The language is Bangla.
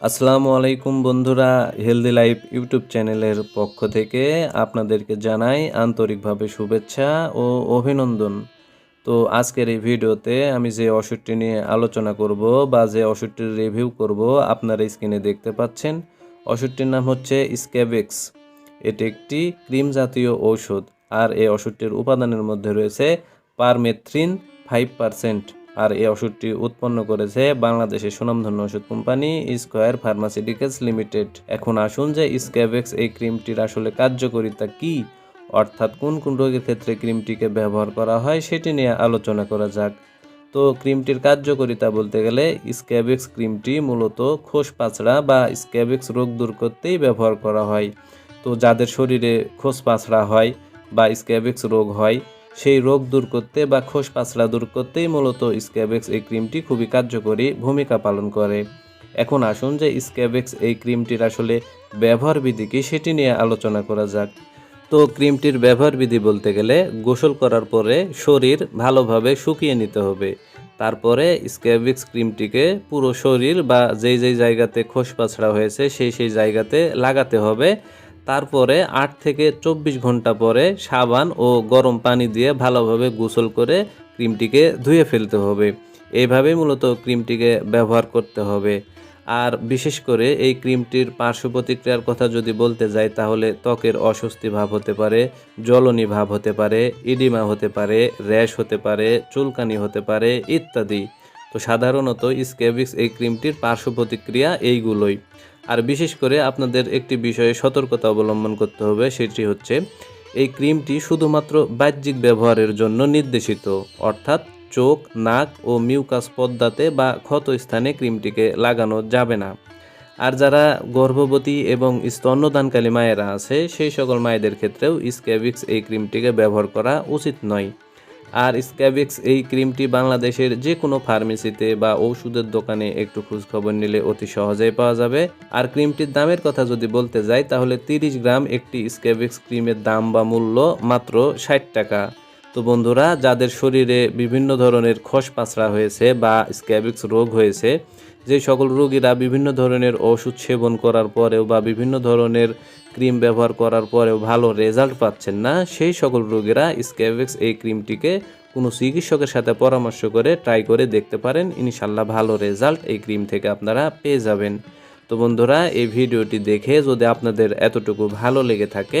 আসসালামু আলাইকুম বন্ধুরা হেলদি লাইফ ইউটিউব চ্যানেলের পক্ষ থেকে আপনাদেরকে জানাই আন্তরিকভাবে শুভেচ্ছা ও অভিনন্দন। তো আজকের এই ভিডিওতে আমি যে ওষুধটি নিয়ে আলোচনা করব বা যে ওষুধটির রিভিউ করব আপনারা স্ক্রিনে দেখতে পাচ্ছেন। ওষুধটির নাম হচ্ছে স্ক্যাবেক্স এটি একটি ক্রিম জাতীয় ঔষধ আর এই ওষুধটির উপাদানের মধ্যে রয়েছে পারমেথ্রিন ফাইভ পারসেন্ট আর এই ওষুধটি উৎপন্ন করেছে বাংলাদেশের সুনামধন্য ওষুধ কোম্পানি স্কোয়ার ফার্মাসিউটিক্যালস লিমিটেড। এখন আসুন যে স্ক্যাবেক্স এই ক্রিমটির আসলে কার্যকারিতা কি? অর্থাৎ কোন কোন রোগের ক্ষেত্রে ক্রিমটিকে ব্যবহার করা হয় সেটি নিয়ে আলোচনা করা যাক। তো ক্রিমটির কার্যকারিতা বলতে গেলে স্ক্যাবেক্স ক্রিমটি মূলত খোস পাছড়া বা স্ক্যাবেক্স রোগ দূর করতেই ব্যবহার করা হয়। তো যাদের শরীরে খোস পাছড়া হয় বা স্ক্যাবেক্স রোগ হয় সেই রোগ দূর করতে বা খোস পাছড়া দূর করতেই মূলত স্ক্যাবেক্স এই ক্রিমটি খুবই কার্যকরী ভূমিকা পালন করে। এখন আসুন যে স্ক্যাবেক্স এই ক্রিমটির আসলে ব্যবহার বিধি কি সেটি নিয়ে আলোচনা করা যাক। তো ক্রিমটির ব্যবহার বিধি বলতে গেলে গোসল করার পরে শরীর ভালোভাবে শুকিয়ে নিতে হবে। তারপরে স্ক্যাবিক্স ক্রিমটিকে পুরো শরীর বা যেই যেই জায়গাতে খোস পাছড়া হয়েছে সেই সেই জায়গাতে লাগাতে হবে। তারপরে আট থেকে চব্বিশ ঘণ্টা পরে সাবান ও গরম পানি দিয়ে ভালোভাবে গোসল করে ক্রিমটিকে ধুয়ে ফেলতে হবে। এইভাবেই মূলত ক্রিমটিকে ব্যবহার করতে হবে। আর বিশেষ করে এই ক্রিমটির পার্শ্ব প্রতিক্রিয়ার কথা যদি বলতে যাই, তাহলে ত্বকের অস্বস্তি ভাব হতে পারে, জ্বলনি ভাব হতে পারে ইডিমা হতে পারে, র্যাশ হতে পারে, চুলকানি হতে পারে ইত্যাদি। তো সাধারণত স্ক্যাবিক্স এই ক্রিমটির পার্শ্ব প্রতিক্রিয়া এইগুলোই। আর বিশেষ করে আপনাদের একটি বিষয়ে সতর্কতা অবলম্বন করতে হবে, সেটি হচ্ছে এই ক্রিমটি শুধুমাত্র বাহ্যিক ব্যবহারের জন্য নির্দেশিত, অর্থাৎ চোখ, নাক ও মিউকাস পদ্মাতে বা ক্ষত স্থানে ক্রিমটিকে লাগানো যাবে না। আর যারা গর্ভবতী এবং স্তন্যদানকালী মায়েরা আছে, সেই সকল মায়েদের ক্ষেত্রেও স্ক্যাবিক্স এই ক্রিমটিকে ব্যবহার করা উচিত নয়। আর স্ক্যাবিক্স এই ক্রিমটি বাংলাদেশের যে কোনো ফার্মেসিতে বা ঔষধের দোকানে একটু খোঁজখবর নিলে অতি সহজেই পাওয়া যাবে। আর ক্রিমটির দামের কথা যদি বলতে যাই, তাহলে তিরিশ গ্রাম একটি স্ক্যাবিক্স ক্রিমের দাম বা মূল্য মাত্র ষাট টাকা। তো বন্ধুরা, যাদের শরীরে বিভিন্ন ধরনের খস পাছড়া হয়েছে বা স্ক্যাবিক্স রোগ হয়েছে, যে সকল রোগীরা বিভিন্ন ধরনের ওষুধ সেবন করার পরেও বা বিভিন্ন ধরনের ক্রিম ব্যবহার করার পরেও ভালো রেজাল্ট পাচ্ছেন না, সেই সকল রোগীরা স্ক্যাবিক্স এই ক্রিমটিকে কোনো চিকিৎসকের সাথে পরামর্শ করে ট্রাই করে দেখতে পারেন। ইনশাল্লাহ ভালো রেজাল্ট এই ক্রিম থেকে আপনারা পেয়ে যাবেন। তো বন্ধুরা, এই ভিডিওটি দেখে যদি আপনাদের এতটুকু ভালো লেগে থাকে